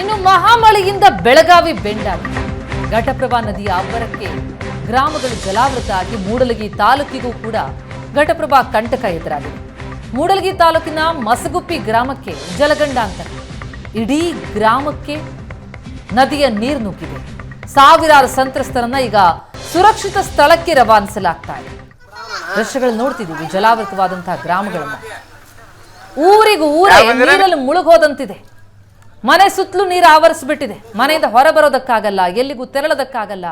ಇನ್ನು ಮಹಾಮಳೆಯಿಂದ ಬೆಳಗಾವಿ ಬೆಂಡಾಗಿ ಘಟಪ್ರಭಾ ನದಿಯ ಅಬ್ಬರಕ್ಕೆ ಗ್ರಾಮಗಳು ಜಲಾವೃತ ಆಗಿ ಮೂಡಲಗಿ ತಾಲೂಕಿಗೂ ಕೂಡ ಘಟಪ್ರಭಾ ಕಂಟಕ ಎದುರಾಗಿದೆ. ಮೂಡಲಗಿ ತಾಲೂಕಿನ ಮಸಗುಪ್ಪಿ ಗ್ರಾಮಕ್ಕೆ ಜಲಗಂಡಾಂತರ. ಇಡೀ ಗ್ರಾಮಕ್ಕೆ ನದಿಯ ನೀರು ನುಗ್ಗಿದೆ. ಸಾವಿರಾರು ಸಂತ್ರಸ್ತರನ್ನ ಈಗ ಸುರಕ್ಷಿತ ಸ್ಥಳಕ್ಕೆ ರವಾನಿಸಲಾಗ್ತಾ ಇದೆ. ದೃಶ್ಯಗಳು ನೋಡ್ತಿದ್ದೀವಿ ಜಲಾವೃತವಾದಂತಹ ಗ್ರಾಮಗಳನ್ನ. ಊರಿಗೂ ಊರೇ ನೀರಲ್ಲಿ ಮುಳುಗೋದಂತಿದೆ ಮನೆ ಸುತ್ತಲೂ ನೀರು ಆವರಿಸ್ಬಿಟ್ಟಿದೆ. ಮನೆಯಿಂದ ಹೊರ ಬರೋದಕ್ಕಾಗಲ್ಲ ಎಲ್ಲಿಗೂ ತೆರಳೋದಕ್ಕಾಗಲ್ಲ.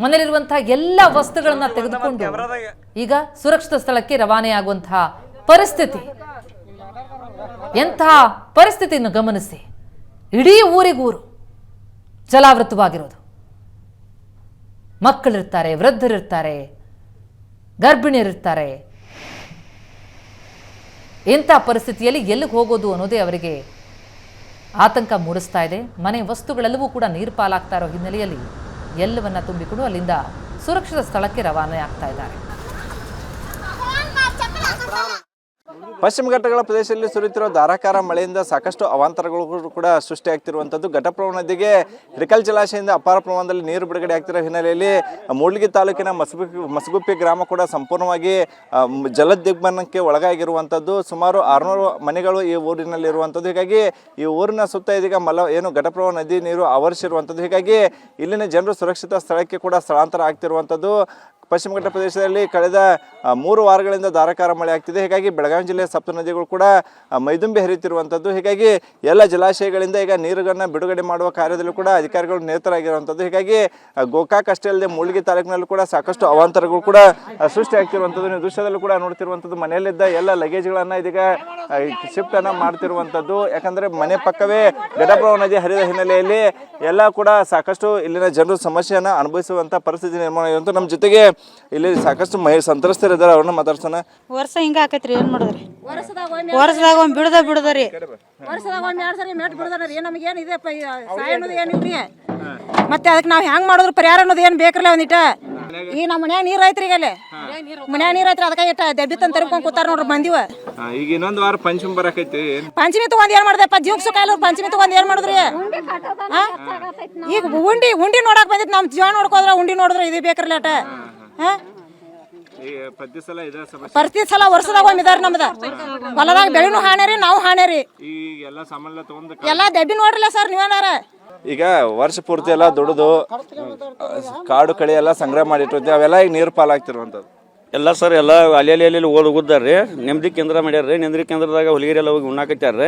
ಮನೆಯಲ್ಲಿರುವಂತಹ ಎಲ್ಲ ವಸ್ತುಗಳನ್ನ ತೆಗೆದುಕೊಂಡು ಈಗ ಸುರಕ್ಷಿತ ಸ್ಥಳಕ್ಕೆ ರವಾನೆಯಾಗುವಂತಹ ಪರಿಸ್ಥಿತಿ. ಎಂತಹ ಪರಿಸ್ಥಿತಿಯನ್ನು ಗಮನಿಸಿ. ಇಡೀ ಊರಿಗೂರು ಜಲಾವೃತವಾಗಿರೋದು. ಮಕ್ಕಳಿರ್ತಾರೆ, ವೃದ್ಧರಿರ್ತಾರೆ, ಗರ್ಭಿಣಿಯರಿರ್ತಾರೆ. ಇಂಥ ಪರಿಸ್ಥಿತಿಯಲ್ಲಿ ಎಲ್ಲಿಗೆ ಹೋಗೋದು ಅನ್ನೋದೇ ಅವರಿಗೆ ಆತಂಕ ಮೂಡಿಸ್ತಾ ಇದೆ. ಮನೆ ವಸ್ತುಗಳೆಲ್ಲವೂ ಕೂಡ ನೀರು ಪಾಲಾಗ್ತಾ ಇರೋ ಹಿನ್ನೆಲೆಯಲ್ಲಿ ಎಲ್ಲವನ್ನ ತುಂಬಿಕೊಂಡು ಅಲ್ಲಿಂದ ಸುರಕ್ಷಿತ ಸ್ಥಳಕ್ಕೆ ರವಾನೆ ಆಗ್ತಾ ಇದ್ದಾರೆ. ಪಶ್ಚಿಮ ಘಟ್ಟಗಳ ಪ್ರದೇಶದಲ್ಲಿ ಸುರಿಯುತ್ತಿರುವ ಧಾರಾಕಾರ ಮಳೆಯಿಂದ ಸಾಕಷ್ಟು ಅವಾಂತರಗಳು ಕೂಡ ಸೃಷ್ಟಿಯಾಗ್ತಿರುವಂಥದ್ದು. ಘಟಪ್ರಭ ನದಿಗೆ ಹಿಡಕಲ್ ಜಲಾಶಯದಿಂದ ಅಪಾರ ಪ್ರಮಾಣದಲ್ಲಿ ನೀರು ಬಿಡುಗಡೆ ಆಗ್ತಿರೋ ಹಿನ್ನೆಲೆಯಲ್ಲಿ ಮೂಡ್ಲಿಗಿ ತಾಲೂಕಿನ ಮಸಗುಪ್ಪಿ ಮಸಗುಪ್ಪಿ ಗ್ರಾಮ ಕೂಡ ಸಂಪೂರ್ಣವಾಗಿ ಜಲ ದಿಗ್ಬಂಧನಕ್ಕೆ ಒಳಗಾಗಿರುವಂಥದ್ದು. ಸುಮಾರು ಆರುನೂರು ಮನೆಗಳು ಈ ಊರಿನಲ್ಲಿ ಇರುವಂಥದ್ದು ಹೀಗಾಗಿ ಈ ಊರಿನ ಸುತ್ತ ಇದೀಗ ಮಲ, ಏನು ಘಟಪ್ರಭ ನದಿ ನೀರು ಆವರಿಸಿರುವಂಥದ್ದು. ಹೀಗಾಗಿ ಇಲ್ಲಿನ ಜನರು ಸುರಕ್ಷಿತ ಸ್ಥಳಕ್ಕೆ ಕೂಡ ಸ್ಥಳಾಂತರ ಆಗ್ತಿರುವಂಥದ್ದು. ಪಶ್ಚಿಮ ಘಟ್ಟ ಪ್ರದೇಶದಲ್ಲಿ ಕಳೆದ ಮೂರು ವಾರಗಳಿಂದ ಧಾರಾಕಾರ ಮಳೆ ಆಗ್ತಿದೆ ಹೀಗಾಗಿ ಬೆಳಗಾವಿ ಜಿಲ್ಲೆಯ ಸಪ್ತ ನದಿಗಳು ಕೂಡ ಮೈದುಂಬಿ ಹರಿಯುತ್ತಿರುವಂಥದ್ದು ಹೀಗಾಗಿ ಎಲ್ಲ ಜಲಾಶಯಗಳಿಂದ ಈಗ ನೀರುಗಳನ್ನು ಬಿಡುಗಡೆ ಮಾಡುವ ಕಾರ್ಯದಲ್ಲೂ ಕೂಡ ಅಧಿಕಾರಿಗಳು ನಿರತರಾಗಿರುವಂಥದ್ದು ಹೀಗಾಗಿ ಗೋಕಾಕ್ ಅಷ್ಟೇ ಅಲ್ಲದೆ ಮೂಳ್ಗಿ ತಾಲೂಕಿನಲ್ಲೂ ಕೂಡ ಸಾಕಷ್ಟು ಅವಾಂತರಗಳು ಕೂಡ ಸೃಷ್ಟಿ ಸೃಷ್ಟಿಯಾಗ್ತಿರುವಂಥದ್ದು ನೀವು ದೃಶ್ಯದಲ್ಲೂ ಕೂಡ ನೋಡ್ತಿರುವಂಥದ್ದು ಮನೆಯಲ್ಲಿದ್ದ ಎಲ್ಲ ಲಗೇಜ್ಗಳನ್ನು ಇದೀಗ ಶಿಫ್ಟ್ ಅನ್ನು ಮಾಡ್ತಿರುವಂಥದ್ದು ಯಾಕಂದರೆ ಮನೆ ಪಕ್ಕವೇ ಗಡಪ್ರವ ನದಿ ಹರಿದ ಹಿನ್ನೆಲೆಯಲ್ಲಿ ಎಲ್ಲ ಕೂಡ ಸಾಕಷ್ಟು ಇಲ್ಲಿನ ಜನರು ಸಮಸ್ಯೆಯನ್ನು ಅನುಭವಿಸುವಂಥ ಪರಿಸ್ಥಿತಿ ನಿರ್ಮಾಣ ನಮ್ಮ ಜೊತೆಗೆ ಇಲ್ಲಿ ಸಾಕಷ್ಟು ಮಹಿ ಸಂತ್ರಸ್ತರಿದ್ದಾರೆ ಅವ್ರನ್ನ ಮಾತಾಡ್ಸೋಣ. ವರ್ಷ ಹಿಂಗ ಆಕೈತ್ರಿ ಏನ್ ಮಾಡಿದ್ರಿ? ವರ್ಷದಾಗ ಒಂದ್ ಬಿಡದ ಬಿಡದ್ರಿ. ವರ್ಷದಾಗ ಒಂದ್ ಎರಡ್ ಸರಿ ಮೇಟ್ ಬಿಡದಾರ ಏನ್ ನಮಗೆ ಏನ್ ಇದೆ ಸಹಾಯ ಅನ್ನೋದು ಏನಿಲ್ರಿ ಮತ್ತೆ ಅದಕ್ಕೆ ನಾವ್ ಹೆಂಗ್ ಮಾಡಿದ್ರು ಪರಿಹಾರ ಅನ್ನೋದು ಏನ್ ಬೇಕ್ರಲ್ಲ ಒಂದಿಟ ಈ ನಮ್ಮ ಮನ್ಯಾಗ ನೀರ್ ಐತ್ರಿ ಈಗ ಅಲ್ಲಿ. ಮನ್ಯಾಗ ನೀರ್ ಐತ್ರಿ ಅದಕ್ಕೆ ಇಟ್ಟ ದೆಬ್ಬಿ ತಂದ್ ತರ್ಕೊಂಡ್ ಕೂತಾರ ನೋಡ್ರಿ ಬಂದಿವ ಈಗ ಇನ್ನೊಂದು ವಾರ ಪಂಚಮಿ ಬರಕೈತಿ ಪಂಚಮಿ ತಗೊಂಡ್ ಏನ್ ಮಾಡ್ದಪ್ಪ ಜೀವಕ್ ಸುಖ ಇಲ್ಲ ಪಂಚಮಿ ತಗೊಂಡ್ ಏನ್ ಮಾಡಿದ್ರಿ? ಈಗ ಉಂಡಿ ಉಂಡಿ ನೋಡಕ್ ಬಂದಿತ್ತು ನಮ್ ಜೀವ ನೋಡ್ಕೋದ್ರ ಉಂಡಿ ನೋಡಿದ್ರೆ ಇದು ಬೇಕ್ರಲ್ಲ ಅಟ ಪ್ರತಿ ಸಲ ಇದೇ ಸಮಸ್ಯೆ. ಪ್ರತಿ ಸಲ ವರ್ಷದಾಗ ಒಂದಿದಾರ ನಮ್ದ. ಹೊಲದಾಗ ಬೆಳೆನೂ ಹಾನೇರಿ ನಾವು ಈ ಎಲ್ಲ ಸಾಮಾನ್ಯ ತಗೊಂಡ್ ಎಲ್ಲಾ ದೆಬ್ಬಿ ನೋಡ್ರಲ್ಲ ಸರ್ ನೀವೇನಾರ? ಈಗ ವರ್ಷ ಪೂರ್ತಿ ಎಲ್ಲ ದುಡಿದು ಕಾಡು ಕಳಿ ಎಲ್ಲ ಸಂಗ್ರಹ ಮಾಡಿಟ್ಟಿರ್ತೀವಿ ಅವೆಲ್ಲ ಈಗ ನೀರು ಪಾಲಾಗ್ತಿರುವಂಥದ್ದು. ಎಲ್ಲ ಸರ್ ಎಲ್ಲ ಅಲ್ಲಿ ಅಲ್ಲಿ ಅಲ್ಲಿ ಓದ್ ರೀ ನೆಮ್ಮದಿ ಕೇಂದ್ರ ಮಾಡ್ಯಾರ ನೆಮ್ಮದಿ ಕೇಂದ್ರದಾಗ ಹುಲಿಗಿರಿ ಎಲ್ಲ ಹೋಗಿ ಉಣ್ಣಾಕತ್ಯಾರ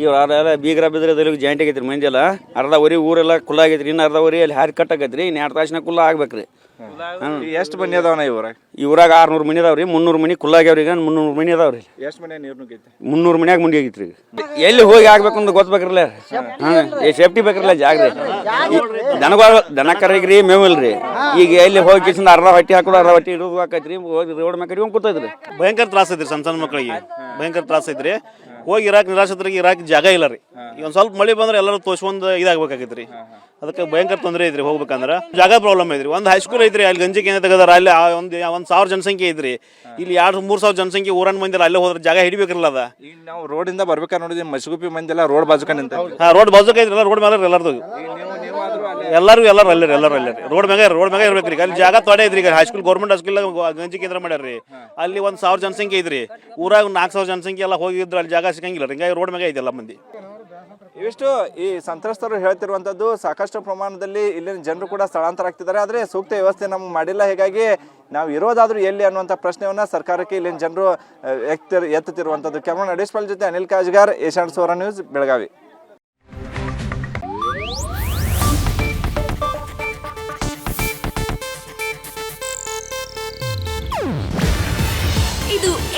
ಇವ್ರು ಅರ್ಧ ಬೀಗ್ರ ಬಿದ್ರೆ ಅದ್ರಿಗೆ ಜಾಯಿಂಟ್ ಆಗೈತ್ರಿ ಮಂದಿ ಎಲ್ಲ ಅರ್ಧ ವರಿ ಊರೆಲ್ಲ ಕುಲ್ಲ ಆಗೈತ್ರಿ. ಇನ್ನು ಅರ್ಧ ವರಿ ಅಲ್ಲಿ ಹಾರಿ ಕಟ್ ಆಗೈತ್ರಿ ಇನ್ನು ಎರಡು ತಾಸಿನ ಕುಲ್ಲ ಆಗ್ಬೇಕ್ರಿ. ಎಷ್ಟು ಮನೆ ಅದಾವನ ಇವ್ರಾಗ? ಇವ್ರಾಗ ಆರ್ನೂರು ಮನಿ ಅದಾವ್ರಿ. ಮುನ್ನೂರು ಮನಿ ಕುಲ್ಲ ಆಗ್ಯಾವ್ರಿ. ಈಗ ಮುನ್ನೂರು ಮನಿ ಅದಾವ್ರಿ ಎಷ್ಟು ಮನೆ ನೀರು ನುಗ್ಗೈತೆ ಮುನ್ನೂರು ಮನ್ಯಾಗ ಮುಂಡಿ ಆಗೈತ್ರಿ ಎಲ್ಲಿ ಹೋಗಿ ಆಗ್ಬೇಕು ಅಂತ ಗೊತ್ತಬೇಕ್ರಲ್ಲ. ಹಾಂ. ಈ ಸೇಫ್ಟಿ ಬೇಕ್ರಲ್ಲ ಜಾಗ ರೀ ದನಗಳು ದನ ಕರಗ್ರಿ ಮೇವು ಇಲ್ರಿ ಈಗ ಎಲ್ಲಿ ಹೋಗಿ ಕಿಸಿಂದ ಅರ್ಧ ಹೊಟ್ಟಿ ಹಾಕೋದು ಅರ್ಧ ಹೊಟ್ಟಿ ಇಡೋದು ಹಾಕೈತ್ರಿ ಹೋಗಿ ರೋಡ್ ಮ್ಯಾಗ ಹೋಗಿ ಕೂತೈತ್ರಿ. ಭಯಂಕರ ತ್ರಾಸ ಐತ್ರಿ ಸಣ್ಣ ಸಣ್ಣ ಮಕ್ಕಳಿಗೆ ಭಯಂಕರ ತ್ರಾಸ ಐತ್ರಿ. ಹೋಗಿ ಇರಾಕ್ ನಿರಾಶ್ರಿತರಿಗೆ ಇರಾಕ್ ಜಾಗ ಇಲ್ಲ ರೀ. ಈಗ ಒಂದ್ ಸ್ವಲ್ಪ ಮಳೆ ಬಂದ್ರೆ ಎಲ್ಲರೂ ತೋರ್ಸ್ಕೊಂಡ್ ರೀ. ಅದಕ್ಕೆ ಭಯಂಕರ ತೊಂದರೆ ಐತ್ರಿ ಹೋಗ್ಬೇಕಂದ್ರೆ. ಜಾಗ ಪ್ರಾಬ್ಲಮ್ ಐತ್ರಿ ಒಂದು ಹೈಸ್ಕೂಲ್ ಐತ್ರಿ ಅಲ್ಲಿ ಗಂಜಿ ಕೇಂದ್ರ ತೆಗದಾರ ಅಲ್ಲಿ ಒಂದು ಒಂದು ಸಾವಿರ ಜನಸಂಖ್ಯೆ ಐತ್ರಿ ಇಲ್ಲಿ ಎರಡು ಮೂರ್ ಸಾವಿರ ಜನಸಂಖ್ಯೆ ಊರನ್ ಮಂದಿರ ಅಲ್ಲೇ ಹೋದ್ರೆ ಜಾಗ ಹಿಡಿಬೇಕ್ರಲ್ಲ ಅದ. ಈಗ ನಾವು ರೋಡಿಂದ ಬರ್ಬೇಕಾದ್ರೆ ನೋಡಿದ್ವಿ ಮಸಗುಪ್ಪಿ ಮಂದಿ ಎಲ್ಲ ರೋಡ್ ಬಾಜುಕ ನಿಂತ ಹಾ ರೋಡ್ ಬಾಜುಕ ಐತ್ರಿ ರೋಡ್ ಮೇಲೆ ಎಲ್ಲಾರ್ದು. ಎಲ್ಲರೂ ಎಲ್ಲರೂ ಅಲ್ಲರಿ ಎಲ್ಲರೂ ಅಲ್ಲರಿ ರೋಡ್ ಮ್ಯಾಗ ರೋಡ್ ಮ್ಯಾಗ ಇರ್ಬೇಕ್ರಿ ಅಲ್ಲಿ ಜಾಗ ತೊಡೆ ಐತ್ರಿ ಈಗ ಹೈಸ್ಕೂಲ್ ಗೌರ್ಮೆಂಟ್ ಹೈಸ್ಕೂಲ್ ಗಂಜಿ ಕೇಂದ್ರ ಮಾಡ್ಯಾರ್ರಿ. ಅಲ್ಲಿ ಒಂದ್ ಸಾವಿರ ಜನಸಂಖ್ಯೆ ಇದ್ರಿ ಊರಾಗ ನಾಲ್ಕು ಸಾವಿರ ಜನಸಂಖ್ಯೆ ಎಲ್ಲ ಹೋಗಿದ್ರು, ಅಲ್ಲಿ ಜಾಗ ಸಿಗಂಗಿಲ್ಲ ರೀ. ಹಿಂಗಾಗಿ ರೋಡ್ ಮ್ಯಾಗ ಐತಿ ಎಲ್ಲ ಮಂದಿ. ಇವಿಷ್ಟು ಈ ಸಂತ್ರಸ್ತರು ಹೇಳ್ತಿರುವಂತದ್ದು ಸಾಕಷ್ಟು ಪ್ರಮಾಣದಲ್ಲಿ ಇಲ್ಲಿನ ಜನರು ಕೂಡ ಸ್ಥಳಾಂತರ ಆಗ್ತಿದ್ದಾರೆ. ಆದ್ರೆ ಸೂಕ್ತ ವ್ಯವಸ್ಥೆ ನಮ್ಗೆ ಮಾಡಿಲ್ಲ. ಹೀಗಾಗಿ ನಾವು ಇರೋದಾದ್ರೂ ಎಲ್ಲಿ ಅನ್ನುವಂಥ ಪ್ರಶ್ನೆಯನ್ನ ಸರ್ಕಾರಕ್ಕೆ ಇಲ್ಲಿನ ಜನರು ಎತ್ತಿ, ಎತ್ತುತ್ತಿರುವಂತದ್ದು. ಕ್ಯಾಮ್ರಾ ಜೊತೆ Anil Kajgar Asian ಸೋರ news, Belagavi.